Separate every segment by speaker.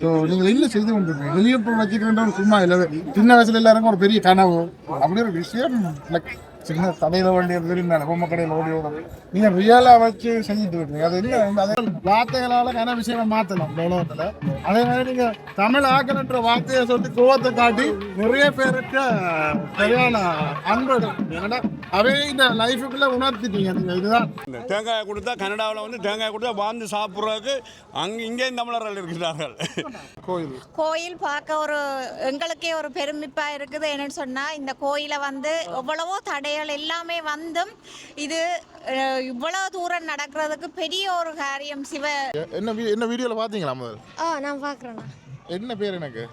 Speaker 1: So நீங்கள் இல்லை செய்து கொண்டிருக்கீங்க. வெளியே வச்சுக்கின்ற வச்சுக்கிறேன் சும்மா இல்லை. சின்ன வயசுல எல்லாருக்கும் ஒரு பெரிய கனவு. அப்படி ஒரு விஷயம் லைக் சின்ன கடையில் வண்டி இருந்தாலும் பொம்மை கடையில் ஓடி ஓடும் நீங்கள் ரியலாக வச்சு செஞ்சுட்டு இருக்கீங்க. அது என்ன? அதே வார்த்தைகளால் கன விஷயமா மாற்றலாம் இந்த உலகத்தில். அதே மாதிரி நீங்கள் தமிழ் ஆக்கணுன்ற வார்த்தையை சொல்லி கோவத்தை காட்டி நிறைய பேருக்கு சரியான அன்பு. ஏன்னா அவே இந்த லைஃபுக்குள்ள உணர்த்திட்டீங்க நீங்கள் இதுதான்.
Speaker 2: இந்த தேங்காயை கொடுத்தா கனடாவில் வந்து தேங்காய் கொடுத்தா வாழ்ந்து சாப்பிட்றதுக்கு அங்கே இங்கேயும் தமிழர்கள் இருக்கிறார்கள்.
Speaker 1: கோயில்.
Speaker 3: கோயில் பார்க்க ஒரு எங்களுக்கே ஒரு பெருமிப்பா இருக்குது. என்னன்னு சொன்னா இந்த கோயிலை வந்து எவ்வளவோ தடைகள் எல்லாமே வந்தும் இது அஹ், இவ்வளவு தூரம் நடக்கிறதுக்கு பெரிய ஒரு காரியம் சிவ
Speaker 1: என்ன என்ன வீடியோவில் பார்த்தீங்களா முதல்?
Speaker 4: ஆ நான் பார்க்குறேண்ணா
Speaker 1: என்ன பேர் எனக்கு?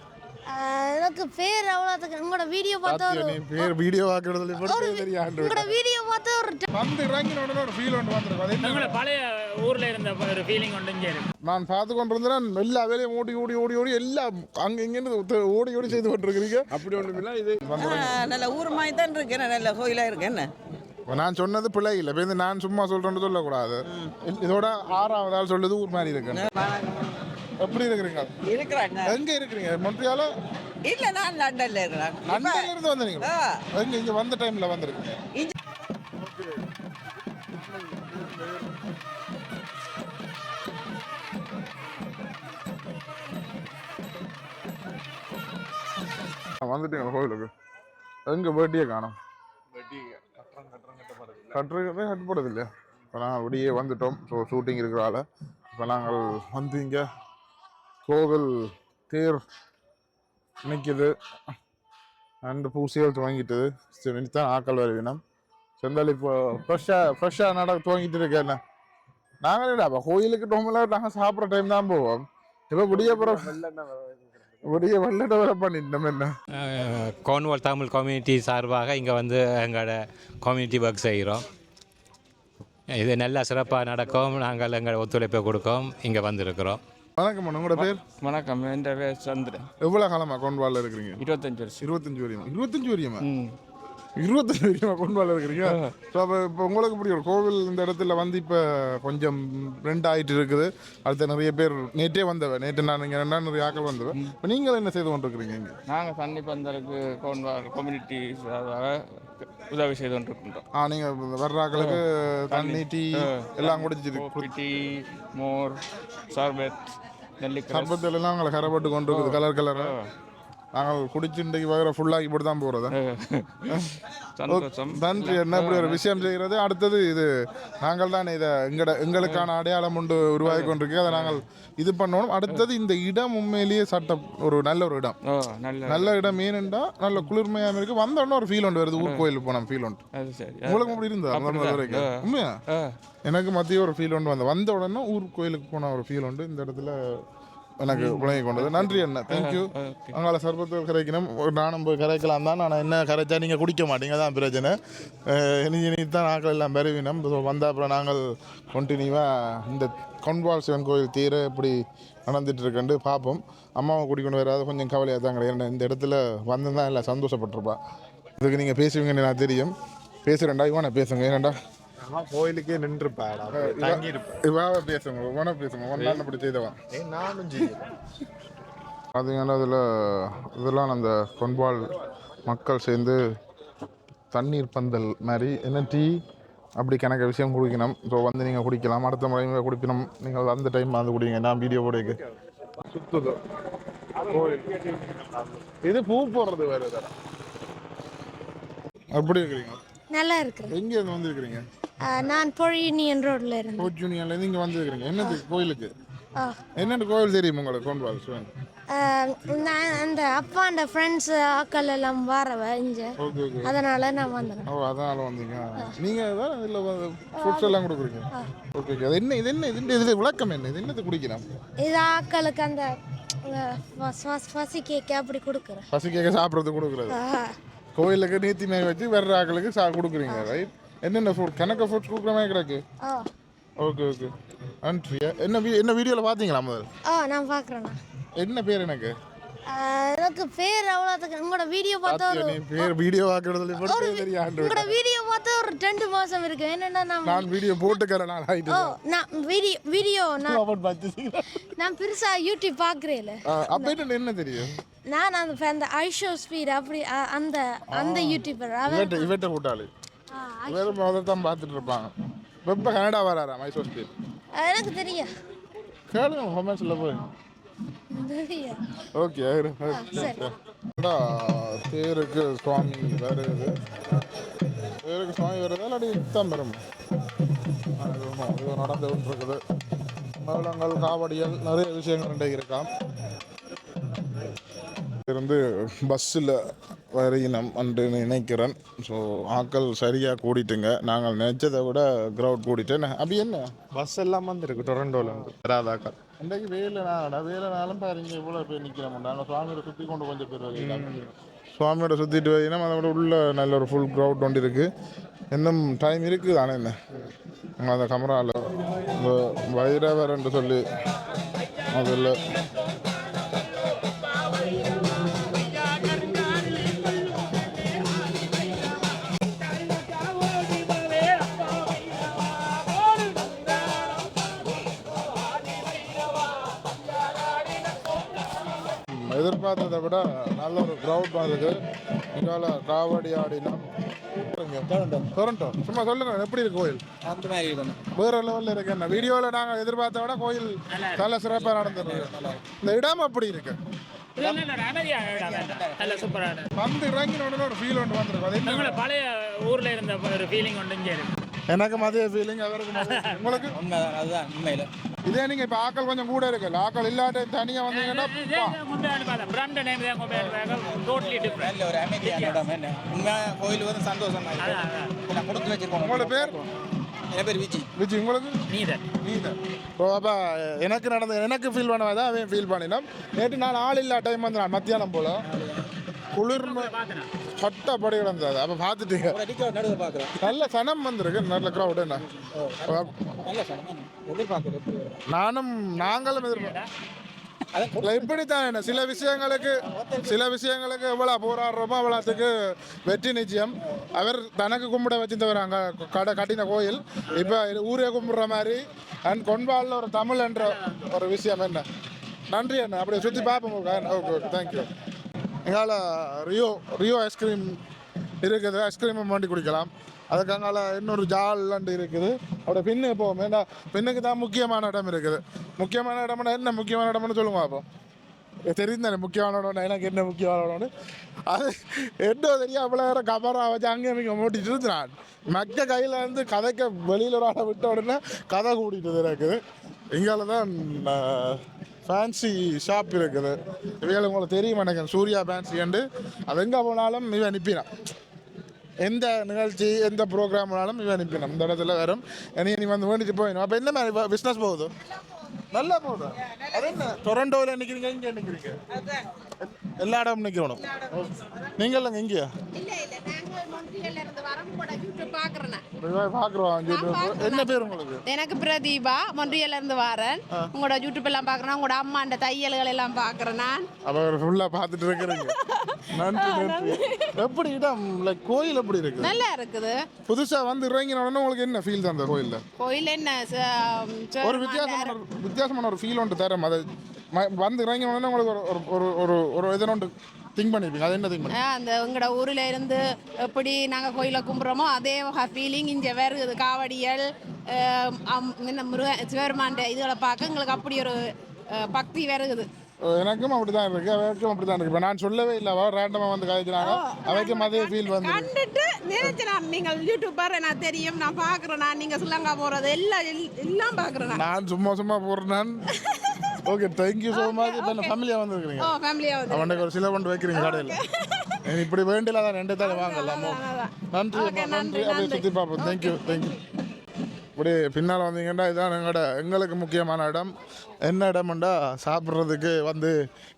Speaker 4: எனக்கு பேர் அவ்வளோத்துக்கு உங்களோட வீடியோ பார்த்தா ஒரு
Speaker 1: பேர் வீடியோ கூட தெரியாது
Speaker 4: உங்களோட வீடியோ பார்த்தா ஒரு
Speaker 1: வந்து இறங்கின உடனே ஒரு ஃபீல் ஒன்று வந்திருக்கும்.
Speaker 5: நம்மள பழைய ஊர்ல இருந்த ஒரு ஃபீலிங் ஒன்று இங்கே இருக்கு.
Speaker 1: நான் பார்த்து கொண்டு இருந்தேன் எல்லா வேலையும் ஓடி ஓடி ஓடி ஓடி எல்லாம் அங்க இங்கேருந்து ஓடி ஓடி செய்து கொண்டிருக்கிறீங்க.
Speaker 2: அப்படி ஒன்றும் இல்லை இது
Speaker 6: நல்ல ஊர் மாதிரி தான் இருக்கு. என்ன நல்ல கோயிலாக இருக்கு? என்ன?
Speaker 1: இப்ப நான் சொன்னது பிள்ளை இல்லை. இப்போ நான் சும்மா சொல்றேன்னு சொல்லக்கூடாது. இதோட ஆறாவது ஆள் சொல்லுது ஊர் மாதிரி இருக்கு. எப்படி இருக்கிறீங்க?
Speaker 6: இருக்கிறாங்க.
Speaker 1: எங்க இருக்கிறீங்க? மொன்றியால
Speaker 6: இல்ல நான் லண்டன்ல இருக்கிறேன்.
Speaker 1: லண்டன்ல இருந்து வந்தீங்க
Speaker 6: ஆ.
Speaker 1: எங்க இங்க வந்த டைம்ல வந்திருக்கீங்க. வந்துட்டீங்க கோவிலுக்கு. எங்க வேட்டியே காணும்? கட்டுறதே கட்டுப்படுது இல்லையா இப்போ நாங்கள் அப்படியே வந்துட்டோம். ஸோ ஷூட்டிங் இருக்கிறால இப்போ நாங்கள் வந்து இங்கே கோவில் தேர் நிற்கிது அண்டு பூசிகள் துவங்கிட்டது சரி தான் ஆக்கள் வருவினம் செந்தால் இப்போ ஃப்ரெஷ்ஷாக ஃப்ரெஷ்ஷாக நட துவங்கிட்டு இருக்கேன் என்ன? நாங்கள் இல்லை அப்போ கோயிலுக்கு டோமெல்லாம் நாங்கள் சாப்பிட்ற டைம் தான் போவோம். இப்போ விடிய விடிய வெள்ளட வர பண்ணிட்டோம் என்ன?
Speaker 7: கோன்வால் தமிழ் கம்யூனிட்டி சார்பாக இங்கே வந்து எங்களோட கம்யூனிட்டி ஒர்க் செய்கிறோம் இது நல்லா சிறப்பாக நடக்கும். நாங்கள் எங்கள் ஒத்துழைப்பை கொடுக்கோம். இங்கே வந்திருக்கிறோம்.
Speaker 1: வணக்கம் உங்களோட பேர்?
Speaker 5: வணக்கம் என் பேர் சந்திரன்.
Speaker 1: எவ்வளோ காலமா கொண்டு இருக்கிறீங்க?
Speaker 5: இருபத்தஞ்சு வருஷம்.
Speaker 1: இருபத்தஞ்சு வரையுமா? இருபத்தஞ்சு வரையுமா? இருபத்தஞ்சு வரையுமா கொண்டு இருக்கிறீங்க. ஸோ அப்போ இப்போ உங்களுக்கு இப்படி ஒரு கோவில் இந்த இடத்துல வந்து இப்போ கொஞ்சம் ரெண்டு ஆயிட்டு இருக்குது. அடுத்த நிறைய பேர் நேற்றே வந்தவ நேற்று நான் இங்கே ரெண்டா நிறைய ஆக்கள் வந்தவ. இப்போ நீங்கள் என்ன செய்து கொண்டிருக்கிறீங்க இங்கே?
Speaker 5: நாங்கள் தண்ணி பந்தருக்கு கம்யூனிட்டி உதவி செய்து கொண்டிருக்கின்றோம்.
Speaker 1: ஆ நீங்கள் வர்ற ஆக்களுக்கு தண்ணி டீ எல்லாம் குடிச்சிட்டு
Speaker 5: கோபி, டீ மோர் சர்பத் நெல்லிக்காய்.
Speaker 1: சர்பத்தில் எல்லாம் நாங்கள் கரைப்பட்டு கொண்டு இருக்குது கலர் கலராக நாங்கள் குடிச்சு இன்றைக்கு வர ஃபுல்லாகி போட்டு தான் போகிறதா நன்றி. என்ன இப்படி ஒரு விஷயம் செய்கிறது அடுத்தது இது நாங்கள் தான் இதை எங்கட எங்களுக்கான அடையாளம் உண்டு உருவாகி கொண்டிருக்கு. அதை நாங்கள் இது பண்ணணும். அடுத்தது இந்த இடம் உண்மையிலேயே சட்டம் ஒரு நல்ல ஒரு இடம்.
Speaker 5: நல்ல
Speaker 1: இடம். ஏனென்றா நல்ல குளிர்மையாக இருக்கு. வந்த உடனே ஒரு ஃபீல் ஒன்று வருது ஊர் கோயிலுக்கு போன ஃபீல் ஒன்று உங்களுக்கு அப்படி இருந்தா வரைக்கும். உண்மையா? எனக்கு மத்திய ஒரு ஃபீல் ஒன்று வந்து வந்த உடனே ஊர் கோயிலுக்கு போன ஒரு ஃபீல் உண்டு. இந்த இடத்துல எனக்கு விளங்கி கொண்டது நன்றி அண்ணா. தேங்க்யூ
Speaker 5: ஓகே
Speaker 1: அங்கால சர்பத்து கரைக்கணும். ஒரு நானும் போய் கரைக்கலாம் தான். நான் என்ன கரைச்சா நீங்கள் குடிக்க மாட்டீங்க. தான் பிரச்சனை. அஹ் இனி இனி தான் நாங்கள் எல்லாம் பெருவினோம். வந்த அப்புறம் நாங்கள் கண்டினியூவாக இந்த கொன்பால் சிவன் கோயில் தீர எப்படி நடந்துட்டு இருக்குன்னு பார்ப்போம். அம்மாவை கூட்டிக்கொண்டு வராது கொஞ்சம் கவலையாக தான் கிடையாது. இந்த இடத்துல வந்து தான் எல்லாம் சந்தோஷப்பட்டிருப்பா. இதுக்கு நீங்கள் பேசுவீங்கன்னு நான் தெரியும். பேசுகிறேன்டா இவனை பேசுங்க. ஏனண்டா
Speaker 8: கோயிலுக்கே நின்றுப்பாடா.
Speaker 1: இவாவை பேசுங்க இவனை பேசுங்க. ஒன் நாள் அப்படி செய்தவன்.
Speaker 8: நானும் செய்யறேன்
Speaker 1: பார்த்தீங்கன்னா அதில் இதெல்லாம் அந்த கொன்பால் மக்கள் சேர்ந்து தண்ணீர் பந்தல் மாதிரி என்ன டீ அப்படி கணக்க விஷயம் குடிக்கணும். ஸோ வந்து நீங்கள் குடிக்கலாம் அடுத்த முறை குடிக்கணும். நீங்கள் அந்த டைம் வந்து குடிங்க. நான் வீடியோ போடுங்க சுத்துது. கோயில். இது பூ போடுறது வேறு இதில் அப்படி இருக்கிறீங்க?
Speaker 4: நல்லா இருக்கிறேன்.
Speaker 1: எங்கே இருந்து வந்துருக்கிறீங்க?
Speaker 4: நான் பொழியனியன் ரோட்ல இருந்தேன்.
Speaker 1: கோச் யூனியன்லேருந்து இங்கே வந்துருக்கிறீங்க. என்னது கோயிலுக்கு?
Speaker 4: ஆ.
Speaker 1: என்னென்ன கோயில் தெரியும் உங்களுக்கு கொன்பால் சிவன்
Speaker 4: ஆ, நான் அந்த அப்பாண்ட ஃப்ரெண்ட்ஸ் ஆக்கள் எல்லாம் வரவ இங்க.
Speaker 1: ஓகே ஓகே
Speaker 4: அதனால நான் வந்தேன்.
Speaker 1: ஓ அதனால வந்தீங்க. நீங்கள் தான் இதில் ஃபுட்ஸ் எல்லாம் கொடுக்குறீங்க. Okay okay. அது என்ன இது என்ன இது இது விளக்கம் என்ன இது என்னது குடிக்கலாம்
Speaker 4: இது ஆக்களுக்கு அந்த பசி கேக்க அப்படி கொடுக்குறேன்.
Speaker 1: பசி கேட்க சாப்பிட்றது கொடுக்குறது கோயிலுக்கு நீத்தி மேய் வச்சு வேற ஆக்களுக்கு சா கொடுக்குறீங்க ரைட் என்னென்ன ஃபுட் கணக்க ஃபுட்ஸ் கொடுக்குற மாதிரி கிடக்கு.
Speaker 4: ஆ.
Speaker 1: ஓகே ஓகே நன்றி என்ன என்ன வீடியோவில் பார்த்தீங்களா முதல்?
Speaker 4: ஆ நான் பார்க்குறேண்ணா
Speaker 1: என்ன பேர் எனக்கு?
Speaker 4: எனக்கு பேர் அவ்வளோத்துக்கு உங்களோட வீடியோ பார்த்தா ஒரு
Speaker 1: பேர் வீடியோ ஆக்குறதுல கூட பேர் தெரியாது
Speaker 4: உங்களோட வீடியோ பார்த்தா ஒரு ரெண்டு மாதம் இருக்கு. என்னென்னா நான்
Speaker 1: நான் வீடியோ போட்டுக்கிறேன் நான் ஆயிட்டு
Speaker 4: ஓ நான் வீடியோ வீடியோ நான்
Speaker 1: அவன் பார்த்து
Speaker 4: நான் பெருசாக யூடியூப் பார்க்குறேன்ல
Speaker 1: அப்ப என்ன என்ன தெரியும்?
Speaker 4: நான் அந்த அந்த ஐஷோ ஸ்பீட் அப்படி அந்த அந்த யூடியூபர் அவர்
Speaker 1: இவட்ட இவட்ட கூட்டாளி வேறு முதல்ல தான் பார்த்துட்டு இருப்பாங்க. வெப்ப கனடா வராரா மைசூர் ஸ்பீட்
Speaker 4: எனக்கு தெரியும்.
Speaker 1: கேளுங்க ஹோமேஸில் போய். ஓகே தேருக்கு சுவாமி வருது. தேருக்கு சுவாமி வருது இல்லாட்டி யுத்தம் வரும். அது ஒண்ணும் இது நடந்து இருக்குது மேளங்கள் காவடிகள் நிறைய விஷயங்கள் இன்றைக்கு இருக்காம். இருந்து பஸ்ஸில் வரையினம் என்று நினைக்கிறேன். ஸோ ஆட்கள் சரியாக கூடிட்டுங்க. நாங்கள் நினைச்சதை விட க்ரௌட் கூடிட்டேன் அப்படி என்ன?
Speaker 8: பஸ் எல்லாம் வந்திருக்கு டொரண்டோல இருந்து. வராதாக்கா
Speaker 1: இன்றைக்கு வெயிலனாடா வெயிலனாலும் பாருங்க இவ்வளோ பேர் நிற்கிறோம் நாங்கள் சுவாமியோட சுற்றி கொண்டு கொஞ்சம் பேர் வரலாம் சுவாமியோட சுற்றிட்டு வரீங்கன்னா அதை விட உள்ள நல்ல ஒரு ஃபுல் க்ரௌட் ஒன்று இருக்குது இன்னும் டைம் இருக்குது தானே என்ன? அந்த கமராவில் இந்த வைரவர் என்று சொல்லி அதில் எதிர்பார்த்ததை விட நல்ல ஒரு க்ரௌட் வந்தது இங்கால காவடி ஆடினோம் டொரண்டோ சும்மா சொல்லுங்க எப்படி இருக்கு கோயில்?
Speaker 5: அந்த மாதிரி
Speaker 1: வேற லெவலில் இருக்கு. என்ன வீடியோவில் நாங்கள் எதிர்பார்த்த விட கோயில் நல்ல சிறப்பாக நடந்தது இந்த இடம் அப்படி இருக்கு. வந்து இறங்கின உடனே ஒரு ஃபீல் ஒன்று வந்திருக்கும்
Speaker 9: பழைய ஊர்ல இருந்த ஒரு ஃபீலிங் ஒன்று இங்கே இருக்கு.
Speaker 1: எனக்கு அதே ஃபீலிங் அவருக்கு. உங்களுக்கு?
Speaker 5: அதுதான் உண்மையில்.
Speaker 1: இதே நீங்கள் இப்போ ஆக்கள் கொஞ்சம் கூட இருக்குல்ல ஆக்கள் இல்லாட்ட தனியாக வந்தீங்கன்னா
Speaker 9: தான்
Speaker 5: உண்மையாக கோயில் வந்து சந்தோஷம் நான் கொடுத்து வச்சிருக்கோம்.
Speaker 1: உங்களோட பேர்?
Speaker 5: என் பேர் விஜி.
Speaker 1: விஜய் உங்களுக்கு
Speaker 9: நீதான்
Speaker 1: இப்போ அப்போ எனக்கு நடந்த எனக்கு ஃபீல் பண்ணதான் அவன் ஃபீல் பண்ணினோம். நேற்று நான் ஆள் இல்லா டைம் வந்து நான் மத்தியானம் போல குளிர்னு சட்டப்படி கிடந்தது. அப்போ பார்த்துட்டீங்க. நல்ல சனம் வந்திருக்கு. நல்ல க்ரௌட் என்ன நானும் நாங்களும் எதிர்பார்க்கிறோம் இப்படித்தான் என்ன? சில விஷயங்களுக்கு சில விஷயங்களுக்கு எவ்வளோ போராடுறோமோ அவ்வளோத்துக்கு வெற்றி நிச்சயம். அவர் தனக்கு கும்பிட வச்சிருந்தவர் அங்கே கடை கட்டின கோயில். இப்போ ஊரே கும்பிடுற மாதிரி அண்ட் கொன்பாலில் ஒரு தமிழ் என்ற ஒரு விஷயம் என்ன? நன்றி அண்ணா. அப்படியே சுற்றி பார்ப்போம். ஓகே ஓகே தேங்க்யூ எங்களால் ரியோ ரியோ ஐஸ்கிரீம் இருக்குது ஐஸ்கிரீமை மாண்டி குடிக்கலாம். அதுக்கனால இன்னொரு ஜாலண்டு இருக்குது. அப்படி பின்னு போவோம் ஏன்னா பின்னுக்கு தான் முக்கியமான இடம் இருக்குது. முக்கியமான இடம்னா என்ன முக்கியமான இடம்னு சொல்லுங்க அப்போ தெரிந்தானே முக்கியமான இடம் எனக்கு என்ன முக்கியமான இடம்னு. அது என்ன தெரியும். அவ்வளோ நேரம் கபரா வச்சு அங்கே இங்கே மூட்டிட்டு இருந்தான் மக்க கையில் இருந்து கதைக்க வெளியில் ஒரு ஆளை விட்ட உடனே கதை கூட்டிகிட்டு இருக்குது. இங்கால தான் ஃபேன்சி ஷாப் இருக்குது. இவைகள் உங்களுக்கு தெரியும் எனக்கு. சூர்யா ஃபேன்சி அண்டு அது எங்கே போனாலும் இவன் அனுப்பினான். எந்த நிகழ்ச்சி எந்த ப்ரோக்ராம்னாலும் இவன் அனுப்பினான். இந்த இடத்துல வரும் இனி நீ வந்து வேண்டிட்டு போயிடும் அப்போ என்ன மாதிரி பிஸ்னஸ் போகுது? நல்லா போகுது? அது என்ன? டொரண்டோவில் நிற்கிறீங்க இங்கே நிற்கிறீங்க எல்லா இடமும் நிற்கணும் நீங்கள் இங்கேயா? என்ன பேர் உங்களுக்கு?
Speaker 3: எனக்கு பிரதீபா மொன்றியல்ல இருந்து வரேன். உங்களோட யூடியூப் எல்லாம் பார்க்குறேன் உங்களோட அம்மாண்ட தையல்கள் எல்லாம் பார்க்குறேன் நான்.
Speaker 1: அவர் ஃபுல்லாக பார்த்துட்டு இருக்கிறீங்க எப்படி இடம் லைக் கோயில் எப்படி இருக்கு
Speaker 3: நல்லா இருக்குது.
Speaker 1: புதுசாக வந்து இறங்கின உடனே உங்களுக்கு என்ன ஃபீல் தான் அந்த கோயிலில்?
Speaker 3: கோயில் என்ன
Speaker 1: ஒரு வித்தியாசமான ஒரு வித்தியாசமான ஒரு ஃபீல் ஒன்று தரும் அது வந்து இறங்கின உடனே உங்களுக்கு ஒரு ஒரு ஒரு ஒரு ஒன்று திங்க் பண்ணிருப்பீங்க அது என்ன திங்க் பண்ணி
Speaker 3: அந்த எங்களோட ஊரில் இருந்து எப்படி நாங்கள் கோயிலை கும்பிட்றோமோ அதே ஃபீலிங் இங்கே வருது. காவடியல் என்ன முருக சிவருமாண்ட இதுகளை பார்க்க எங்களுக்கு அப்படி ஒரு பக்தி வருகுது
Speaker 1: எனக்கும் அப்படி தான் இருக்கு. அவருக்கும் அப்படி தான் இருக்கு. இப்போ நான் சொல்லவே இல்லை. அவ ரேண்டமாக வந்து கதைக்கிறாங்க அவைக்கும் அதே ஃபீல் வந்து
Speaker 3: கண்டுட்டு நினைச்சேன் நான் நீங்கள் யூடியூபர் நான் தெரியும் நான் பார்க்குறேன் நான் நீங்கள் ஸ்ரீலங்கா போகிறது எல்லாம் எல்- எல்லாம் பார்க்குறேன் நான்.
Speaker 1: நான் சும்மா சும்மா போடுறேன் ஓகே தேங்க்யூ ஸோ மச் இப்போ என்ன ஃபேமிலியாக வந்துருக்கிறீங்க?
Speaker 3: ஓ ஃபேமிலியாக வந்து
Speaker 1: அவனுக்கு ஒரு சில கொண்டு வைக்கிறீங்க கடையில். இப்படி வேண்டியல தான் ரெண்டு தானே வாங்கலாம். நன்றி நன்றி. அப்படியே சுற்றி பார்ப்போம். தேங்க்யூ தேங்க்யூ இப்படி பின்னால் வந்தீங்கன்னா இதுதான் எங்களோட எங்களுக்கு முக்கியமான இடம். என்ன இடம்ண்டா? சாப்பிட்றதுக்கு வந்து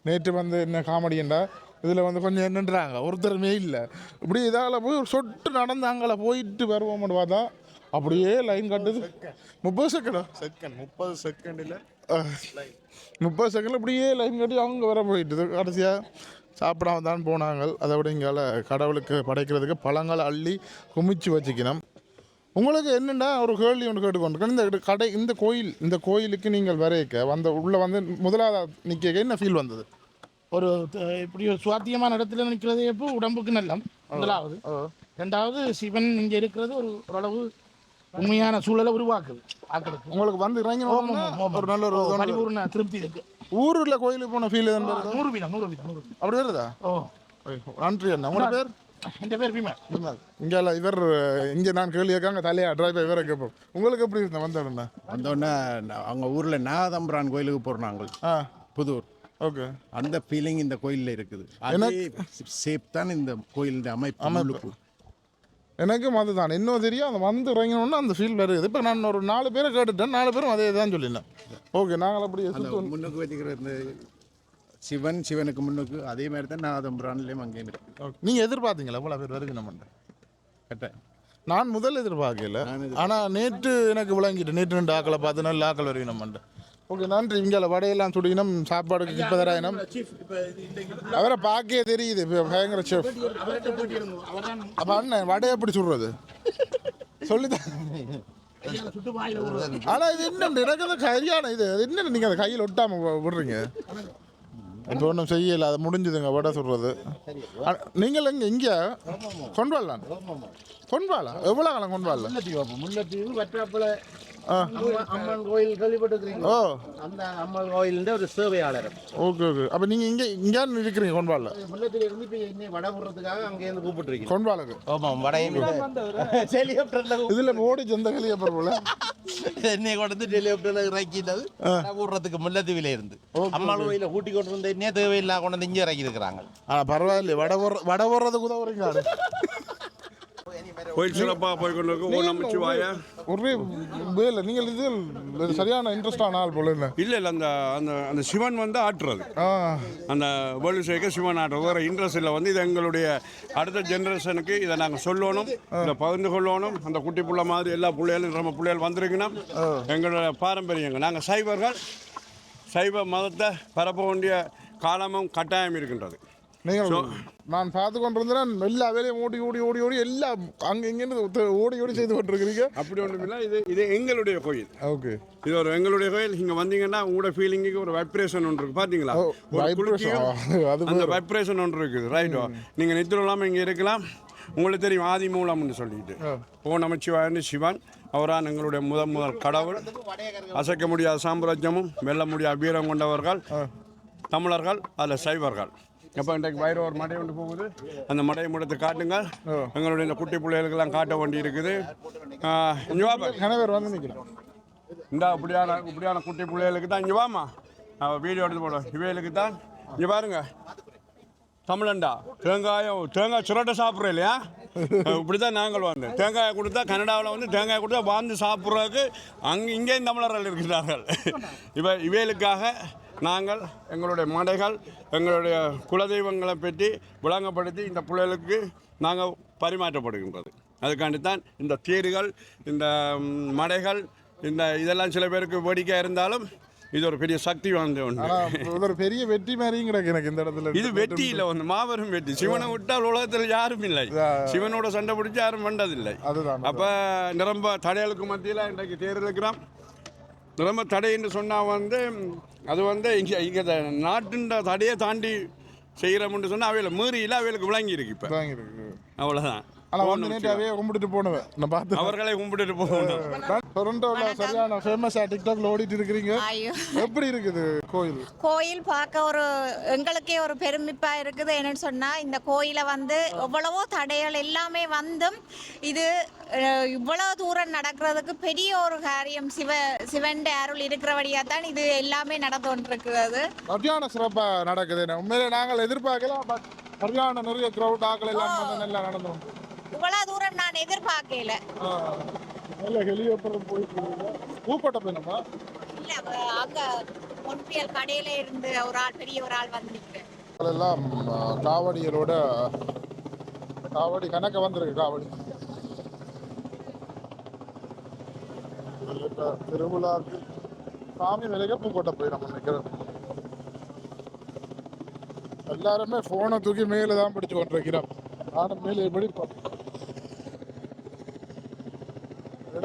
Speaker 1: நேற்று வந்து என்ன காமெடிண்டா இதில் வந்து கொஞ்சம் என்னன்றாங்க ஒருத்தருமே இல்லை. இப்படி இதால் போய் ஒரு சொட்டு நடந்து அங்கே போயிட்டு வருவோம்னு பார்த்தா அப்படியே லைன் கட்டுது. முப்பது செகண்டா
Speaker 8: செகண்ட் முப்பது செகண்டில்
Speaker 1: முப்பது செகண்ட் இப்படியே லைன் கட்டி அவங்க வர போயிட்டுது கடைசியாக சாப்பிடாம தான் போனாங்க. அதை விட இங்கால கடவுளுக்கு படைக்கிறதுக்கு பழங்களை அள்ளி குமிச்சு வச்சுக்கணும். உங்களுக்கு என்னென்னா ஒரு கேள்வி ஒன்று கேட்டுக்கொண்டு இந்த கடை இந்த கோயில் இந்த கோயிலுக்கு நீங்கள் வரையக்க வந்த உள்ளே வந்து முதலாவது நிற்க என்ன ஃபீல் வந்தது?
Speaker 10: ஒரு இப்படி ஒரு சுவாத்தியமான இடத்துல நிற்கிறது எப்போ? உடம்புக்கு நல்லம். முதலாவது. ரெண்டாவது சிவன் இங்கே இருக்கிறது ஒரு ஓரளவு உண்மையான சூழலை உருவாக்குது. ஆக்களுக்கு
Speaker 1: உங்களுக்கு வந்து இறங்கி. ஒரு நல்ல ஒரு
Speaker 10: பரிபூர்ண திருப்தி இருக்கு.
Speaker 1: ஊரில் கோயிலுக்கு போன ஃபீல்?
Speaker 10: நூறு வீதம் நூறு வீதம் நூறு
Speaker 1: அப்படி வருதா?
Speaker 10: ஓ.
Speaker 1: நன்றி அண்ணா. உங்களோட பேர்?
Speaker 10: என் பேர்? பீமா.
Speaker 1: இங்கே இவர் இங்கே நான் கேள்வி கேட்காங்க தலையா டிரைவர் இவரை கேட்போம். உங்களுக்கு எப்படி இருந்த? வந்தோடனே
Speaker 11: வந்தோடனே அவங்க ஊரில் நாகதம்பரான் கோயிலுக்கு போகிறோம் நாங்கள்.
Speaker 1: ஆ.
Speaker 11: புதூர்.
Speaker 1: ஓகே.
Speaker 11: அந்த ஃபீலிங் இந்த கோயிலில் இருக்குது. அதே ஷேப் தான் இந்த கோயிலின் அமைப்பு முழுப்பு.
Speaker 1: எனக்கும் அதுதான். இன்னும் தெரியும் அந்த வந்து இறங்கினோன்னா அந்த ஃபீல் வருது. இப்போ நான் ஒரு நாலு பேரை கேட்டுட்டேன் நாலு பேரும் அதே தான் சொல்லினேன் ஓகே நாங்கள் அப்படியே
Speaker 11: முன்னுக்கு வச்சுக்கிற இந்த சிவன் சிவனுக்கு முன்னுக்கு அதே மாதிரி தான் நாகதம்பரான்லேயும் அங்கேயும் இருக்கு
Speaker 1: நீங்கள் எதிர்பார்த்தீங்களா? இவ்வளோ பேர் வருது நம்ம
Speaker 11: கரெக்டாக
Speaker 1: நான் முதல் எதிர்பார்க்கல. ஆனால் நேற்று எனக்கு விளங்கிட்டு நேற்று ரெண்டு ஆக்களை பார்த்து நல்ல ஆக்கள் வருவீங்க நம்மண்ட ஓகே நன்றி. இங்கே வடையெல்லாம் சுடிக்கணும் சாப்பாடுக்கு இப்போ தராயினம் அவரை பார்க்கவே தெரியுது பயங்கர செஃப் அப்போ அண்ணன் வடை எப்படி சுடுறது?
Speaker 10: ஒரு
Speaker 1: ஆனால் இது என்ன எனக்கு அந்த சரியான இது. என்ன நீங்கள் அதை கையில் ஒட்டாம வி- விடுறீங்க? இப்போ ஒன்றும் செய்யலை அது முடிஞ்சுதுங்க வடை சுடுறது. நீங்கள் எங்கே இங்கே? கொண்டு கொண்டாளா எவ்வளோ காலம் கொண்டு வரல
Speaker 10: முல்லைத்தீவு வற்றாப்புல அம்மன் கோயில் கேள்விப்பட்டிருக்கிறீங்க
Speaker 1: ஓ.
Speaker 10: அந்த அம்மன் கோயிலிന്റെ ஒரு சேவையாளர்.
Speaker 1: Okay okay. அப்போ நீங்கள் இங்கே இங்கே இருக்கிறீங்க
Speaker 10: இருந்து இப்போ என்னை வடை போடுறதுக்காக அங்கேருந்து கூப்பிட்டுருக்கீங்க.
Speaker 1: கொண்டு வரலுக்கு
Speaker 10: ஆமாம் வடையும் ஹெலிகாப்டர்ல
Speaker 1: இதில் ஓடி செந்த கலியை போல?
Speaker 10: என்னை கொண்டு ஹெலிகாப்டர்ல இறக்கிட்டது. வடை போடுறதுக்கு முல்லைத்தீவில இருந்து. அம்மா கோயில கூட்டி கொண்டு வந்து என்னையே தேவையில்லா கொண்டு வந்து இங்கே இறக்கி இருக்கிறாங்க
Speaker 1: ஆனால் பரவாயில்லையே வடை போடுற வடை போடுறதுக்கு உதவுறீங்க.
Speaker 2: கோயில் சிறப்பாக போய் கொண்டு இருக்கு ஓ நமச்சிவாயா
Speaker 1: ஒரே வேலை நீங்கள் இது சரியான இன்ட்ரெஸ்டான ஆள் போல என்ன
Speaker 2: இல்லை இல்லை அந்த அந்த அந்த சிவன் வந்து ஆட்டுறது. அந்த வேர்ல்டு சேக்க சிவன் ஆட்டுறது. வேறு இன்ட்ரெஸ்ட் வந்து இது எங்களுடைய அடுத்த ஜெனரேஷனுக்கு இதை நாங்கள் சொல்லணும் இதை பகிர்ந்து கொள்ளணும். அந்த குட்டி புள்ள மாதிரி எல்லா பிள்ளைகளும் நம்ம பிள்ளைகள் வந்திருக்குன்னா எங்களோட பாரம்பரியங்க. நாங்கள் சைவர்கள் சைவ மதத்தை பரப்ப வேண்டிய காலமும் கட்டாயம் இருக்கின்றது.
Speaker 1: நீங்கள் நான் பார்த்து கொண்டிருந்தேன். எல்லா வேலையும் ஓடி ஓடி ஓடி ஓடி எல்லாம் அங்கே இங்கேருந்து ஓடி ஓடி செய்து கொண்டிருக்கிறீங்க.
Speaker 2: அப்படி ஒன்றும் இல்லை இது இது எங்களுடைய கோயில்.
Speaker 1: ஓகே.
Speaker 2: இது ஒரு எங்களுடைய கோயில். இங்கே வந்தீங்கன்னா உங்களோட ஃபீலிங்குக்கு ஒரு வைப்ரேஷன் ஒன்று இருக்கு. பார்த்தீங்களா அந்த. வைப்ரேஷன் ஒன்று இருக்குது. ரைட்டோ நீங்கள் நித்திரம் இல்லாமல் இங்கே இருக்கலாம். உங்களுக்கு தெரியும் ஆதி மூலம்னு சொல்லிட்டு. ஓ நமச்சிவாயன்னு சிவன். அவரான் எங்களுடைய முதல் முதல் கடவுள். அசைக்க முடியாத சாம்ராஜ்யமும் வெல்ல முடியாத வீரம் கொண்டவர்கள் தமிழர்கள் அதில் சைவர்கள். எப்போ இன்றைக்கு வயிறு ஒரு மடை கொண்டு போகுது. அந்த மடையை முடித்து காட்டுங்க. எங்களுடைய இந்த குட்டி பிள்ளைகளுக்கெல்லாம் காட்ட வேண்டி இருக்குது.
Speaker 1: கணவர் வந்து நிற்கிறோம்
Speaker 2: இந்த இப்படியான இப்படியான குட்டி பிள்ளைகளுக்கு தான் இங்கே வாமா வீடியோ எடுத்து போடுவேன் இவைகளுக்கு தான். இங்கே பாருங்க. தமிழண்டா. தேங்காயம் தேங்காய் சுரட்டை சாப்பிட்றோம் இல்லையா? இப்படி தான் நாங்கள் வந்து. தேங்காயை கொடுத்தா கனடாவில் வந்து தேங்காய் கொடுத்தா வாழ்ந்து சாப்பிட்றதுக்கு அங்கே இங்கேயும் தமிழர்கள் இருக்கிறார்கள். இவ இவைகளுக்காக நாங்கள் எங்களுடைய மடைகள் எங்களுடைய குலதெய்வங்களை பற்றி விளங்கப்படுத்தி இந்த பிள்ளைகளுக்கு நாங்கள் பரிமாற்றப்படுகின்றது. அதுக்காண்டி தான் இந்த தேர்கள் இந்த மடைகள் இந்த இதெல்லாம் சில பேருக்கு வேடிக்கை இருந்தாலும் இது ஒரு பெரிய சக்தி வாய்ந்த ஒன்று.
Speaker 1: ஒரு பெரிய வெற்றி கிடக்கு எனக்கு இந்த இடத்துல
Speaker 2: இது வெற்றி இல்லை ஒன்று மாபெரும் வெற்றி. சிவனை விட்டால் உலகத்தில் யாரும் இல்லை. சிவனோட சண்டை பிடிச்சி யாரும் பண்ணதில்லை
Speaker 1: அதுதான்
Speaker 2: அப்போ நிரம்ப தடைகளுக்கு மத்தியில் இன்றைக்கு தேர் இருக்கிறோம். நிரம்ப தடை என்று சொன்னால் வந்து அது வந்து இங்கே இங்கே நாட்டின் தடையை தாண்டி செய்கிறோம்னு சொன்னால் அவையில் மீறியில் அவைகளுக்கு விளங்கி இருக்கு இப்போ அவ்வளோதான்
Speaker 1: ஆனால் வந்து கும்பிட்டுட்டு போனவன். நான் பார்த்து
Speaker 2: அவர்களை கும்பிட்டுட்டு போகணும்.
Speaker 1: டொரண்டோவில் சரியான ஃபேமஸாக டிக்டாக்ல ஓடிட்டு இருக்கிறீங்க.
Speaker 3: ஐயோ.
Speaker 1: எப்படி இருக்குது கோயில்?
Speaker 3: கோயில் பார்க்க ஒரு எங்களுக்கே ஒரு பெருமிப்பா இருக்குது. என்னன்னு சொன்னா இந்த கோயிலை வந்து எவ்வளவோ தடைகள் எல்லாமே வந்தும் இது அஹ், இவ்வளவு தூரம் நடக்கிறதுக்கு பெரிய ஒரு காரியம். சிவ சிவன் அருள் இருக்கிறபடியா தான் இது எல்லாமே நடந்து கொண்டிருக்கிறது
Speaker 1: சரியான சிறப்பாக நடக்குது. உண்மையிலே நாங்கள் எதிர்பார்க்கலாம் பட் சரியான நிறைய க்ரௌட் ஆக்கள் எல்லாம் நல்லா நடந்தோம்
Speaker 3: இவ்வளவு தூரம் நான் எதிர்பார்க்கல.
Speaker 1: நல்ல ஹெலிகாப்டர் போயிட்டு பூக்கோட்டை போயினோமா
Speaker 3: இல்ல அங்க முன்பியல் கடையில இருந்து ஒரு ஆள் பெரிய ஒரு ஆள் வந்து நிற்கிறேன்
Speaker 1: எல்லாம் ஆ, காவடியரோட காவடி கணக்க வந்திருக்கு காவடி. திருவிழாக்கு சாமி விலைக்கு பூக்கோட்டை போய் நம்ம நிற்கிறோம் எல்லாருமே ஃபோனை தூக்கி மேலே தான் பிடிச்சு கொண்டிருக்கிறோம். நானும் மேலே பிடிப்போம்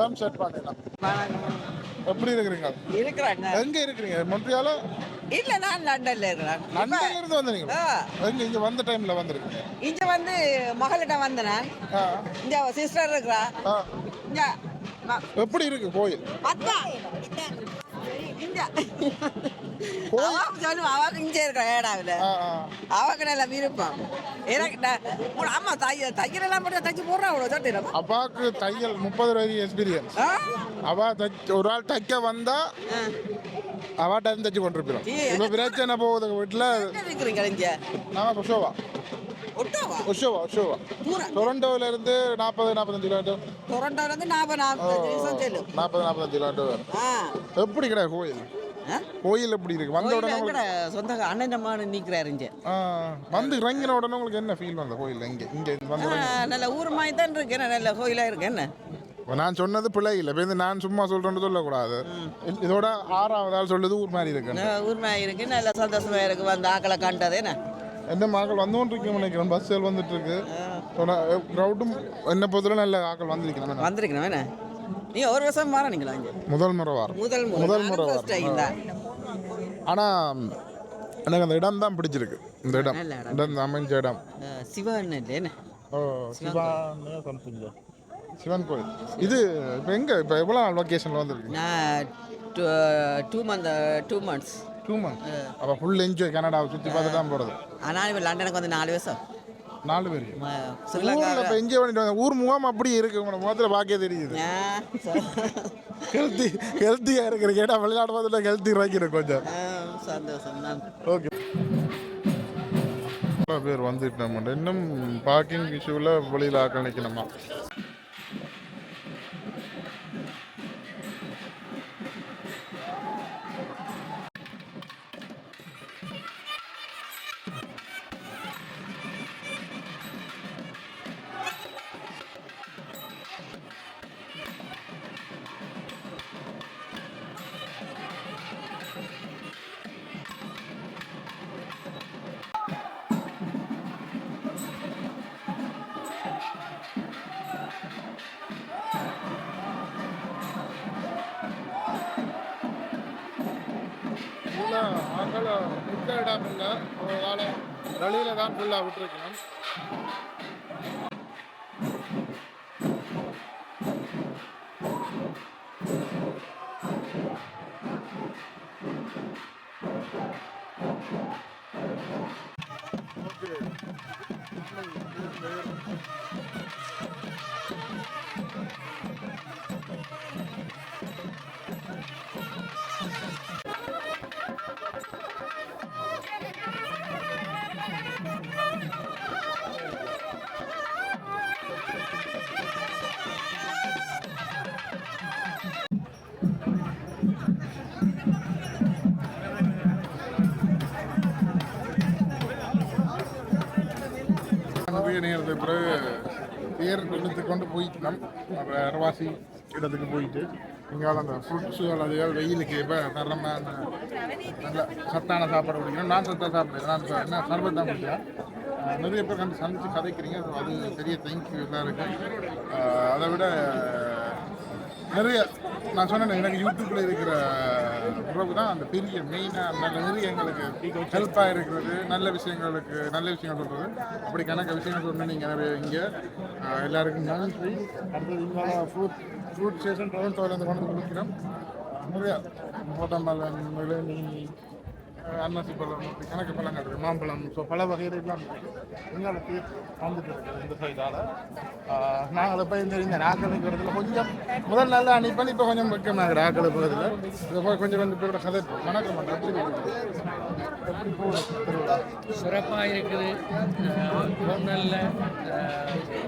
Speaker 1: இடம் செட் பண்ணிடலாம் எப்படி இருக்கிறீங்க?
Speaker 6: இருக்கிறாங்க
Speaker 1: எங்க இருக்கிறீங்க? மொன்றியால
Speaker 6: இல்ல நான் லண்டன்ல இருக்கிறேன்.
Speaker 1: லண்டன்ல இருந்து வந்தீங்க
Speaker 6: ஆ.
Speaker 1: எங்க இங்க வந்த டைம்ல வந்திருக்கீங்க?
Speaker 6: இங்க வந்து மகளிடம் வந்தேன். இங்க சிஸ்டர் இருக்கிறா. இங்க.
Speaker 1: எப்படி இருக்கு கோயில்?
Speaker 6: அக்கா. இங்க. அவ சொல்லுவா அவக்கு இங்க இருக்கிற ஏடாவில. அவக்கு நல்ல விருப்பம். எனக்கு நான் அம்மா தைய தையல் எல்லாம் மட்டும் தைச்சு போடுறா அவ்வளோ
Speaker 1: அப்பாவுக்கு தையல் முப்பது வரை எக்ஸ்பீரியன்ஸ் அவ தைக்க ஒரு ஆள் தைக்க வந்தா அவ டைம் தைச்சு கொண்டிருப்போம்
Speaker 6: ஏ,
Speaker 1: இப்ப பிரச்சனை போகுது வீட்டுல.
Speaker 6: இருக்கிறீங்க இங்க?
Speaker 1: ஒஷோவா
Speaker 6: ஒட்டாவா
Speaker 1: ஒஷோவா ஒஷோவா இருந்து நாற்பது நாற்பத்தஞ்சு கிலோமீட்டர்
Speaker 6: டொரண்டோல இருந்து நாற்பது நாற்பது நிமிஷம் செல்லும்
Speaker 1: நாற்பது நாற்பத்தஞ்சு கிலோமீட்டர் எப்படி கிடையாது கோயில்? கோயில் எப்படி இருக்கு? வந்த உடனே
Speaker 6: சொந்த அண்ணன் அம்மா நிக்கிறாரு இங்க.
Speaker 1: வந்து இறங்கின உடனே உங்களுக்கு என்ன ஃபீல் வந்த கோயில் இங்க? இங்க வந்து
Speaker 6: நல்ல ஊர் மாதிரி தான் இருக்கு. நல்ல கோயிலா இருக்கு? என்ன?
Speaker 1: நான் சொன்னது பிள்ளை இல்லை. இப்போ நான் சும்மா சொல்றேன்னு சொல்லக்கூடாது. இதோட ஆறாவது ஆள் சொல்லுது ஊர் மாதிரி இருக்கு.
Speaker 6: ஊர் மாதிரி இருக்கு. நல்ல சந்தோஷமா இருக்கு. வந்து ஆக்களை கண்டது. என்ன?
Speaker 1: என்ன மக்கள் வந்து கொண்டிருக்கோம் நினைக்கிறேன். பஸ்ஸுகள் வந்துட்டு இருக்கு. க்ரௌடும் என்ன பொறுத்தவரை நல்ல ஆக்கள் வந்திருக்கணும்.
Speaker 6: வந்திருக்கணும். என்ன? நீங்க ஒரு வருஷம் வர நீங்களா இங்க?
Speaker 1: முதல் முறை வாரம்.
Speaker 6: முதல் முறை.
Speaker 1: முதல் முறை
Speaker 6: நானும் first time தான்.
Speaker 1: ஆனா எனக்கு அந்த இடம் தான் பிடிச்சிருக்கு. இந்த இடம்.
Speaker 6: இடம்.
Speaker 1: அமைஞ்ச இடம்.
Speaker 6: சிவன் இல்லை என்ன?
Speaker 1: ஓ சிவான் சிவன் கோயில். இது இப்போ எங்க? இப்போ எவ்வளோ லொக்கேஷனில் வந்திருக்கு
Speaker 6: நான் two month two months
Speaker 1: two month அப்போ ஃபுல் என்ஜாய் கனடாவை சுற்றி பார்த்து தான் போகிறது
Speaker 6: ஆனால் இப்போ லண்டனுக்கு வந்து நாலு வருஷம்.
Speaker 1: நாலு பேர். ஊரில் இப்போ என்ஜாய் பண்ணிட்டு ஊர் முகாம் அப்படி இருக்கு. உங்களை முகத்தில் பார்க்கவே தெரியுது. ஹெல்த்தி ஹெல்த்தியாக இருக்கிற கேட்டா வெளிநாடு பார்த்துட்டு ஹெல்த்தி இறக்கிடும் கொஞ்சம்.
Speaker 6: சந்தோஷம்.
Speaker 1: ஓகே பேர் வந்துட்டு நம்ம இன்னும் பார்க்கிங் இஷ்யூவில் வெளியில் ஆக்கள் நிற்கணுமா ஃபுல்லாக இடம் இல்லை. ஒரு காலம் வெளியில் தான் ஃபுல்லாக விட்டுருக்கணும். நிறைய நேரத்துக்கு பிறகு தேர் எடுத்து கொண்டு போயிட்டோம். அப்புறம் அரவாசி இடத்துக்கு போயிட்டு இங்கால அந்த ஃப்ரூட்ஸுகள் அதுகள் வெயிலுக்கு இப்போ தரமாக அந்த நல்ல சத்தான சாப்பாடு குடிக்கணும். நான் சத்தாக சாப்பிடுறேன் நான் இப்ப என்ன சர்பத் தான் குடிச்சேன் நிறைய பேர் கண்டு சந்தித்து கதைக்கிறீங்க. அது- பெரிய தேங்க்யூ எல்லாருக்கு இருக்குது அதை விட நிறைய நான் சொன்னேன் எனக்கு யூடியூப்பில் இருக்கிற உறவு தான் அந்த பெரிய மெயினாக நல்ல நிறைய எங்களுக்கு ஹெல்ப்பாக இருக்கிறது நல்ல விஷயங்களுக்கு நல்ல விஷயங்கள் சொல்கிறது அப்படி கணக்க விஷயங்கள் சொன்ன நீங்கள் நிறைய இங்கே எல்லாருக்கும் நன்றி அடுத்தது இங்கே ஃப்ரூட் ஃப்ரூட் ஸ்டேஷன் டொரண்டோலேருந்து கொண்டு வந்து கொடுக்கிறோம். நிறையா போட்டம்பழம் இளநீ அன்னாசி பழம் இப்படி கணக்கு பழங்கள் இருக்குது மாம்பழம். ஸோ பல வகையில் எல்லாம் எங்களுக்கு வந்துட்டு இருக்குது இந்த சைடால். நாங்கள் இப்போ இந்த இந்த நாக்களுக்கு கொஞ்சம் முதல் நாளில் அனுப்பி இப்போ கொஞ்சம் வெக்கமாக ஆக்கள் போகிறதுல இப்போ போய் கொஞ்சம் கொஞ்சம் பேரோட கதை வணக்கம் பண்ண எப்படி எப்படி போகுது திருவிழா?
Speaker 9: சிறப்பாக இருக்குது. பொன்னல்ல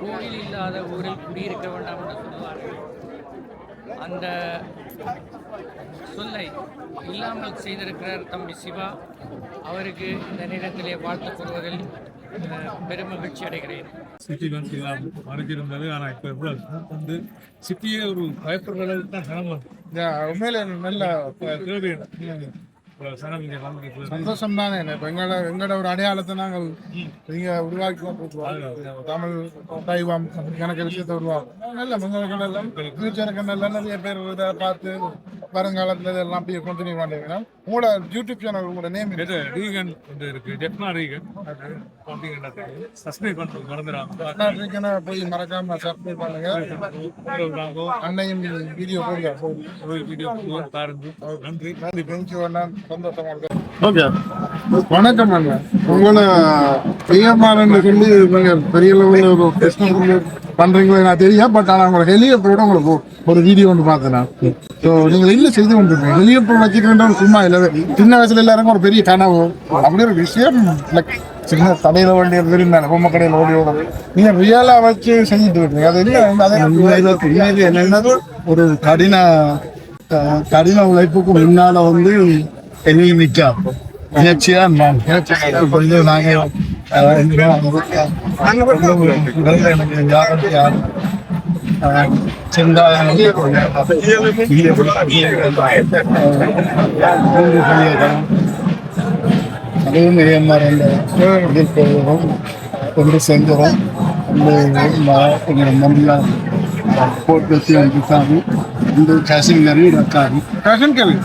Speaker 9: கோயில் இல்லாத ஊரில் குடியிருக்க வேண்டாம் என்று சொல்லுவார்கள். அந்த சொல்லை இல்லாமல் செய்திருக்கிறார் தம்பி சிவா. அவருக்கு இந்த நேரத்திலே வாழ்த்து கூறுவதில் பெருமகிழ்ச்சி அடைகிறேன்.
Speaker 12: சிட்டி வந்து மறைஞ்சிருந்தது ஆனால் இப்போ எவ்வளோ வந்து சிட்டியே ஒரு பயப்படுற அளவுக்கு தான் வருது
Speaker 1: உண்மையில நல்ல சந்தோஷம் தானே இப்போ எங்களோட எங்களோட ஒரு அடையாளத்தை நாங்கள் நீங்க உருவாக்கி தமிழ் தைவம் கணக்கு விஷயத்தை உருவாக்கும் நல்ல மங்களங்கள் எல்லாம் ஃபியூச்சருக்கு நல்ல நிறைய பேர் இதை பார்த்து வருங்காலத்தில் இதெல்லாம் அப்படியே கண்டினியூ பண்ணிங்கன்னா உங்களோட யூடியூப் சேனல் உங்களோட நேம்
Speaker 12: இது ரீகன் வந்து இருக்கு. ஜெட்னா ரீகன். சப்ஸ்கிரைப் பண்ணுறது மறந்துடாம
Speaker 1: போய் மறக்காம சப்ஸ்கிரைப் பண்ணுங்க. அன்னையும் வீடியோ போடுங்க.
Speaker 12: வீடியோ பாருங்க. நன்றி.
Speaker 1: நன்றி தேங்க்யூ அண்ணா சந்தோஷமா இருக்கு. ஓகே. வணக்கம் அண்ணா. உங்களை பிஎம்ஆர்னு சொல்லி நீங்க பெரிய லெவலில் ஒரு டெஸ்ட் பண்றீங்களோ நான் தெரியும் பட் ஆனால் உங்களை ஹெலிகாப்டரோட உங்களுக்கு ஒரு வீடியோ ஒன்று பார்த்தேன் நான். ஸோ நீங்கள் இல்லை செய்து கொண்டிருக்கீங்க? ஹெலிகாப்டர் வச்சுக்கிறேன் சும்மா இல்லை சின்ன வயசுல எல்லாருக்கும் ஒரு பெரிய கனவு அப்படி ஒரு விஷயம் லைக் சின்ன கடையில் வண்டி இருந்தாங்க பொம்மை கடையில் ஓடி ஓடும் நீங்கள் ரியலாக வச்சு செஞ்சுட்டு இருக்கீங்க அது இல்லை அது
Speaker 11: என்னன்னா ஒரு கடின கடின உழைப்புக்கு முன்னால வந்து எங்கேயும் நிற்கா முயற்சியா நான் கொஞ்சம் நாங்க அஹ், இந்த உடல்ல எனக்கு யாரும் யாரும் அஹ், செந்தாயம் வந்து மூன்று பெரியகள். அதுவும் ஏமாறு அந்த இதில் போகிறோம் கொண்டு செஞ்சிடும் இந்த மண்ணில் போட்டு வச்சு இருக்காங்க இந்த கசின் கறி இருக்காங்க
Speaker 1: ஃபேஷன் கேள்வி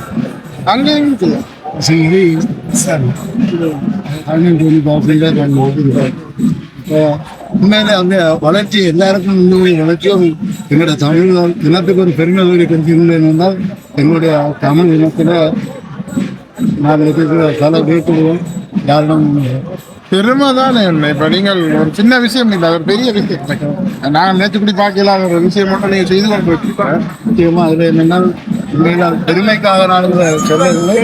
Speaker 1: அங்கேயும் இருக்குது
Speaker 11: சரி சரி அண்ணன் சொல்லி பார்ப்பீங்க உண்மையிலே அந்த வளர்ச்சி எல்லாருக்கும் இந்த வளர்ச்சியும் எங்களோட தமிழ் இனத்துக்கு ஒரு பெருமை கிடைச்சிருந்தேன்னா எங்களுடைய தமிழ் இனத்தில் நாங்கள் இருக்கிற பல வீட்டுகளும் யாரும்
Speaker 1: பெருமை தானே இப்போ நீங்கள் ஒரு சின்ன விஷயம் இல்லை ஒரு பெரிய விஷயம். நாங்கள் நேற்றுக்குடி பார்க்கல ஒரு விஷயம் மட்டும் நீங்கள் செய்து கொண்டு இருக்கீங்க
Speaker 11: முக்கியமா அதுல என்னன்னா உண்மையில பெருமைக்காக நான் சொல்லவில்லை.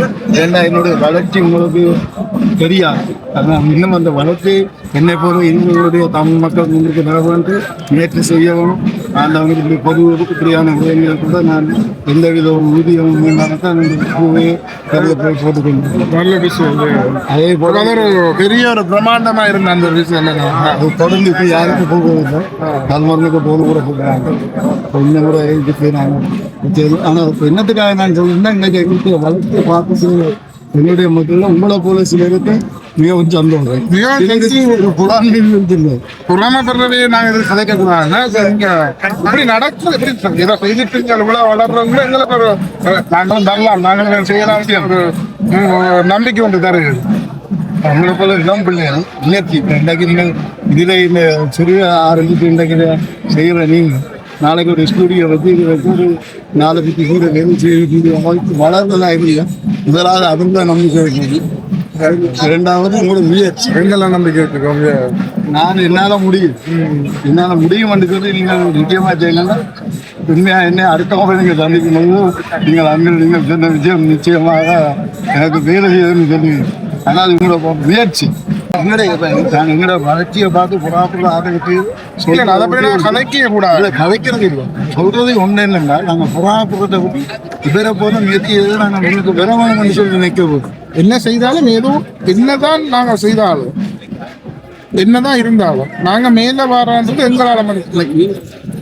Speaker 11: ஏன்னா என்னுடைய வளர்ச்சி உங்களுக்கு தெரியாது. அதான் இன்னும் அந்த வளர்ச்சி என்னை போல எங்களுடைய தமிழ் மக்கள் வர வந்து முயற்சி செய்யவும் அந்த அவங்களுக்கு பொது இப்படியான உதவிகளை கூட நான் எந்தவித ஊதியமும் இல்லாமல் இந்த பூவே கருத போய் போட்டுக்கொண்டேன்
Speaker 1: நல்ல விஷயம்.
Speaker 11: அதே போல
Speaker 1: ஒரு பெரிய ஒரு பிரம்மாண்டமா இருந்த அந்த ஒரு விஷயம்
Speaker 11: அது தொடர்ந்து இப்போ யாருக்கும் போகவில்லை. கல்மருந்துக்கு போது கூட போகிறாங்க இன்னும் கூட இதுக்கு நாங்கள் ஆனால் இப்போ என்னத்துக்காக நான் சொல்லுன்னா இன்னைக்கு வளர்த்து பார்த்து என்னுடைய மக்கள் உங்களை போல சிலருக்கு மிகவும் சந்தோஷம்
Speaker 1: மிகவும் பொறாமப்படுறதே நாங்க இது கதைக்க கூடாதுன்னா சரி, இங்க இப்படி நடக்குது எப்படி இதை செய்துட்டு இங்க இவ்வளவு வளர்றவங்க எங்களுக்கு ஒரு அஹ், நாங்களும் தரலாம். நாங்களும் செய்யலாம் ஒரு நம்பிக்கை ஒன்று தருது
Speaker 11: உங்களை போல இளம் பிள்ளைகள் முயற்சி இன்றைக்கு நீங்கள் இதில் இந்த சிறிய ஆரம்பித்து இன்றைக்கு இதை செய்கிற நீங்கள் நாளைக்கு ஒரு ஸ்டூடியோ வச்சு இதை வச்சு பத்தி கூட வேலை செய்ய வளர்ந்ததா இல்லையா முதலாவது அதில் தான் நம்பிக்கை இருக்குது. இரண்டாவது உங்களோட முயற்சி.
Speaker 1: எங்களை நம்பிக்கை இருக்குங்க
Speaker 11: நான் என்னால முடியும். என்னால முடியும் சொல்லி நீங்கள் நிச்சயமா செய்யணும்னா உண்மையா என்ன அடுத்தவங்க நீங்கள் சந்திக்கும் போது நீங்கள் அங்கே நீங்கள் சொன்ன விஷயம் நிச்சயமாக எனக்கு வேலை செய்யுதுன்னு சொல்லுவீங்க ஆனால் உங்களோட முயற்சி. வளர்ச்சியை பார்த்து புறாப்புல ஆதரித்து
Speaker 1: இல்ல, அதை பத்தி நான் கதைக்கவே கூடாது.
Speaker 11: இல்லை, சொல்றது ஒண்ணு இல்லைன்னா நாங்கள் புறாப்புறத்தை இவரை போல முயற்சி எது நாங்கள் உங்களுக்கு சொல்லி நினைக்க போதும்
Speaker 1: என்ன செய்தாலும் ஏதோ என்னதான் நாங்க செய்தாலும் என்னதான் இருந்தாலும் நாங்க மேல வரான்றது எங்களால முடியும்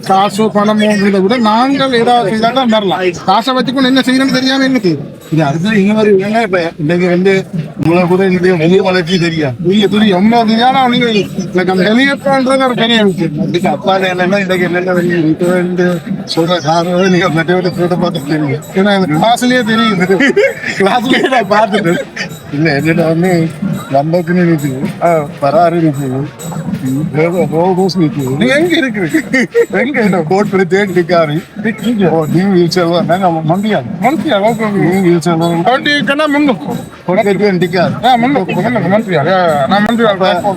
Speaker 1: காசோ பணமோ விட நாங்கள் ஏதாவது செய்தால் தான் வரலாம். காசை வச்சுக்கொண்டு என்ன செய்யணும்னு தெரியாம என்ன செய்யும்
Speaker 11: இது அடுத்து இங்க மாதிரி வேணா இப்ப இன்னைக்கு வந்து உங்களை கூட இந்த வெளிய வளர்ச்சி தெரியாது
Speaker 1: நீங்க துணி ரொம்ப தெரியாத நீங்க எனக்கு அந்த ஹெலிகாப்டர்ன்றது ஒரு பெரிய விஷயம்
Speaker 11: இதுக்கு அப்பா என்னன்னா இன்னைக்கு என்னென்ன இருக்க வேண்டிய சொல்ற காரணம் நீங்க மற்றவரை கூட பார்த்து தெரியும்
Speaker 1: ஏன்னா எனக்கு கிளாஸ்லயே தெரியுது
Speaker 11: கிளாஸ்லயே நான் பார்த்துட்டு இல்ல என்னடா வந்து லம்பக்கினி நிற்குது பராறு ரோஸ் நிற்குது
Speaker 1: நீங்க எங்க இருக்குது
Speaker 11: எங்க என்ன கோட் பண்ணி தேடி நிற்காரு ஓ நீ வீல் செல்வா நாங்க மண்டியா?
Speaker 1: ஓகே
Speaker 11: நீ வீல் செல்வா
Speaker 1: டுவெண்ட்டி கண்ணா முன்னு.
Speaker 11: கொடக்கட்டு நிற்காரு
Speaker 1: ஆ முன்னு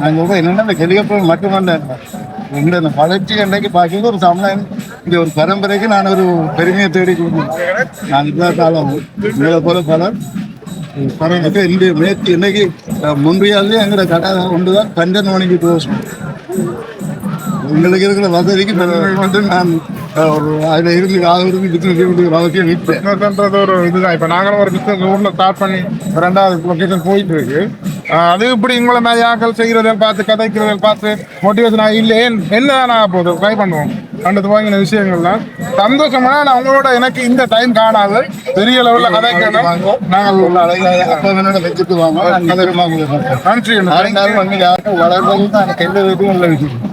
Speaker 1: நான்
Speaker 11: என்னன்னா இந்த இந்த வளர்ச்சி பார்க்குறது ஒரு சமுதாயம் இந்த ஒரு பரம்பரைக்கு நான் ஒரு பெருமையை தேடி கொடுக்கணும் நான் இல்லாத காலம் போல பலர் பரவாயில்ல. இந்த முயற்சி இன்னைக்கு முன்றியாலே எங்களோட கடை கொண்டு தான் கஞ்சன் வணிக எங்களுக்கு உங்களுக்கு இருக்கிற வசதிக்கு வந்து நான் ஒரு அதில் இருந்து ஆகுறதுக்கு பிஸ்னஸ் கொடுக்குற அவசியம்
Speaker 1: பிசினஸ்ன்றது ஒரு இதுதான். இப்போ நாங்களும் ஒரு பிஸ்னஸ் ஊரில் ஸ்டார்ட் பண்ணி ரெண்டாவது லொக்கேஷன் போயிட்டு இருக்கு. அது இப்படி உங்களை மாதிரி ஆக்கள் செய்கிறதை பார்த்து கதைக்கிறதை பார்த்து மோட்டிவேஷன் ஆகி இல்லை. என்னதான் ஆக போகுது? ட்ரை பண்ணுவோம். கண்டது வாங்கின விஷயங்கள்லாம் சந்தோஷமா நான் உங்களோட எனக்கு இந்த டைம் காணாது. பெரிய லெவல்ல கதைக்கணும் நாங்கள்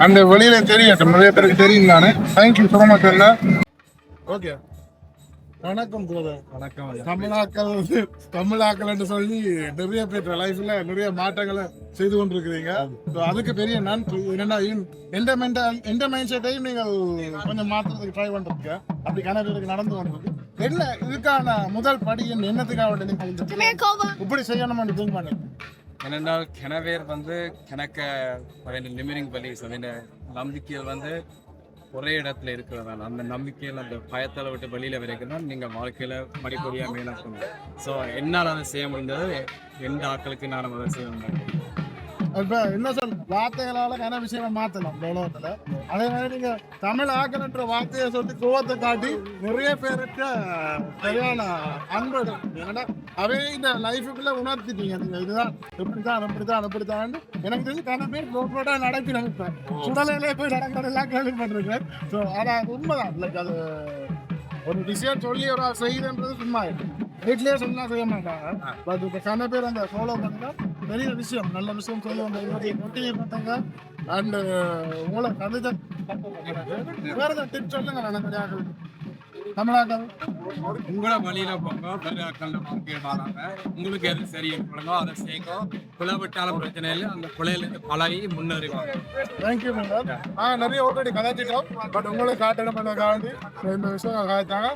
Speaker 1: அந்த வெளியில தெரியட்டும் நிறைய பேருக்கு தெரியும் தானே thank you so much okay வணக்கம் பிரதர்
Speaker 8: வணக்கம்
Speaker 1: தமிழாக்கள் வந்து தமிழாக்கள்னு சொல்லி நிறைய பேர் லைஃப்ல நிறைய மாற்றங்களை செய்து கொண்டிருக்கிறீங்க. அதுக்கு பெரிய நன்றி. என்னன்னா எந்த மென்டல் எந்த மைண்ட் செட்டையும் நீங்கள் கொஞ்சம் மாற்றுறதுக்கு ட்ரை பண்றீங்க அப்படி கணவருக்கு நடந்து கொண்டிருக்கு. என்ன இதுக்கான முதல் படி என்ன? என்னத்துக்காக இப்படி செய்யணும்னு திங்க் பண்ணி
Speaker 5: ஏனென்றால் கிணவேர் வந்து கிணக்க நிமிரிங் பலிஸ் அந்த நம்பிக்கையில் வந்து ஒரே இடத்துல இருக்கிறதால அந்த நம்பிக்கையில் அந்த பயத்தில் விட்டு வெளியில் வரைக்கும் நீங்கள் வாழ்க்கையில் படிப்படியாக மேலாக்கணும் ஸோ என்னால் அதை செய்ய முடிந்தது எந்த ஆட்களுக்கு நான் அதை செய்ய முடியும்?
Speaker 1: இப்ப என்ன சொல் வார்த்தைகளால கன விஷயமா மாத்தலாம் இந்த உலகத்துல. அதே மாதிரி நீங்க தமிழ் ஆக்கணுன்ற வார்த்தையை சொல்லி கோவத்தை காட்டி நிறைய பேருக்கு சரியான அன்பு. ஏன்னா அவே இந்த லைஃபுக்குள்ள உணர்த்திட்டீங்க நீங்க. இதுதான் இப்படித்தான் இப்படித்தான் இப்படித்தான் எனக்கு தெரிஞ்சு கன பேர் ரோட்டோட நடப்பி நினைப்பேன் சுடலையிலே போய் நடக்கிறதெல்லாம் கேள்விப்பட்டிருக்கேன். ஸோ ஆனா அது உண்மைதான். லைக் அது ஒரு விஷயம் சொல்லி ஒரு செய்யுதுன்றது சும்மா இல்லை. வீட்லயே சொன்னா செய்ய மாட்டாங்க. பட் இப்போ கன பேர் அந்த ஃபாலோ பண்ணா பெரிய விஷயம் நல்ல விஷயம் சொல்லி வந்த இருபத்தி கொட்டியை பார்த்தாங்க. அண்ட் உங்களை கவிதை வேற ஏதாவது டிப் சொல்லுங்க எனக்கு தமிழாக்கள்.
Speaker 5: உங்களோட வழியில போங்க ஆட்கள் வாழ்க்கை வாழாங்க உங்களுக்கு எது சரி பண்ணுங்க அதை பிழை விட்டாலும் பிரச்சனை இல்லை அந்த பிழையிலேருந்து பழகி முன்னேறிவாங்க
Speaker 1: தேங்க்யூ மேடம் ஆ நிறைய ஆல்ரெடி கதைச்சிட்டோம். பட் உங்களுக்கு காட்டணும் பண்ணக்காண்டி இந்த விஷயம் காய்ச்சாங்க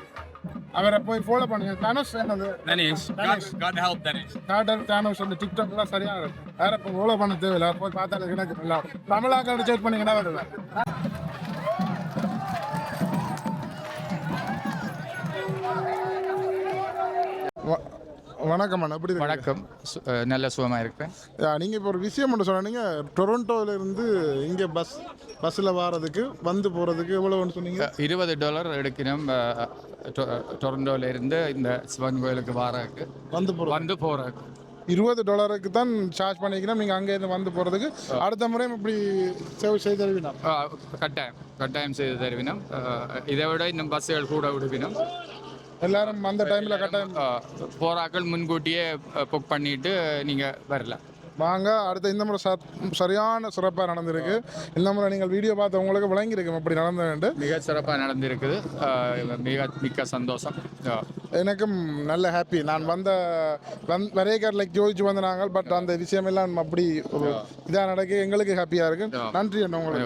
Speaker 1: அவரை போய் ஃபாலோ பண்ணுங்க. தனுஷ் என்னது?
Speaker 5: Dhanesh. God help Dhanesh.
Speaker 1: Cutter Dhanush அந்த டிக்டாக்லாம் சரியா இருக்கும் வேற இப்போ ஃபாலோ பண்ண தேவையில்ல. போய் பார்த்தா எனக்கு நல்லா தமிழாக்கள் செக் பண்ணீங்கன்னா வருவேன் வ- வணக்கம் அண்ணா. எப்படி?
Speaker 8: வணக்கம். நல்ல சுகமாக இருக்கிறேன்
Speaker 1: யா, நீங்க இப்போ ஒரு விஷயம் மட்டும் சொன்னீங்க டொரண்டோல இருந்து இங்க பஸ் பஸ்ல வாரதுக்கு வந்து போறதுக்கு எவ்வளவுன்னு சொன்னீங்க?
Speaker 8: இருபது டாலர் எடுக்கணும். அஹ், டொ- டொரண்டோல இருந்து இந்த சிவன் கோயிலுக்கு வாரதுக்கு.
Speaker 1: வந்து போறது.
Speaker 8: வந்து போகிறதுக்கு
Speaker 1: இருபது டாலருக்கு தான் சார்ஜ் பண்ணிக்கணும். நீங்க அங்க இருந்து வந்து போறதுக்கு. அடுத்த முறை இப்படி சேவ் செய்து தருவீங்க
Speaker 8: கட்டாயம். கட்டாயம் செய்து தருவினம். இதை விட இன்னும் பஸ்ஸுகள் கூட விடுவினம்.
Speaker 1: எல்லாரும் அந்த டைம்ல கட்டாயம்
Speaker 8: போராக்கள் முன்கூட்டியே புக் பண்ணிட்டு நீங்கள் வரலாம்
Speaker 1: வாங்க அடுத்த இந்த முறை சரியான சிறப்பாக நடந்திருக்கு. இந்த முறை நீங்கள் வீடியோ பார்த்து உங்களுக்கு விளங்கியிருக்கும் அப்படி நடந்ததுண்டு
Speaker 8: மிக சிறப்பாக நடந்திருக்குது. மிக மிக்க சந்தோஷம்.
Speaker 1: எனக்கும் நல்ல ஹாப்பி நான் வந்த வந் வரையக்கார் லைக் ஜோதிச்சு வந்த நாங்கள் பட் அந்த விஷயம் எல்லாம் அப்படி ஒரு இதாக நடக்க எங்களுக்கு ஹாப்பியாக இருக்கு. நன்றி அண்ணா உங்களுக்கு.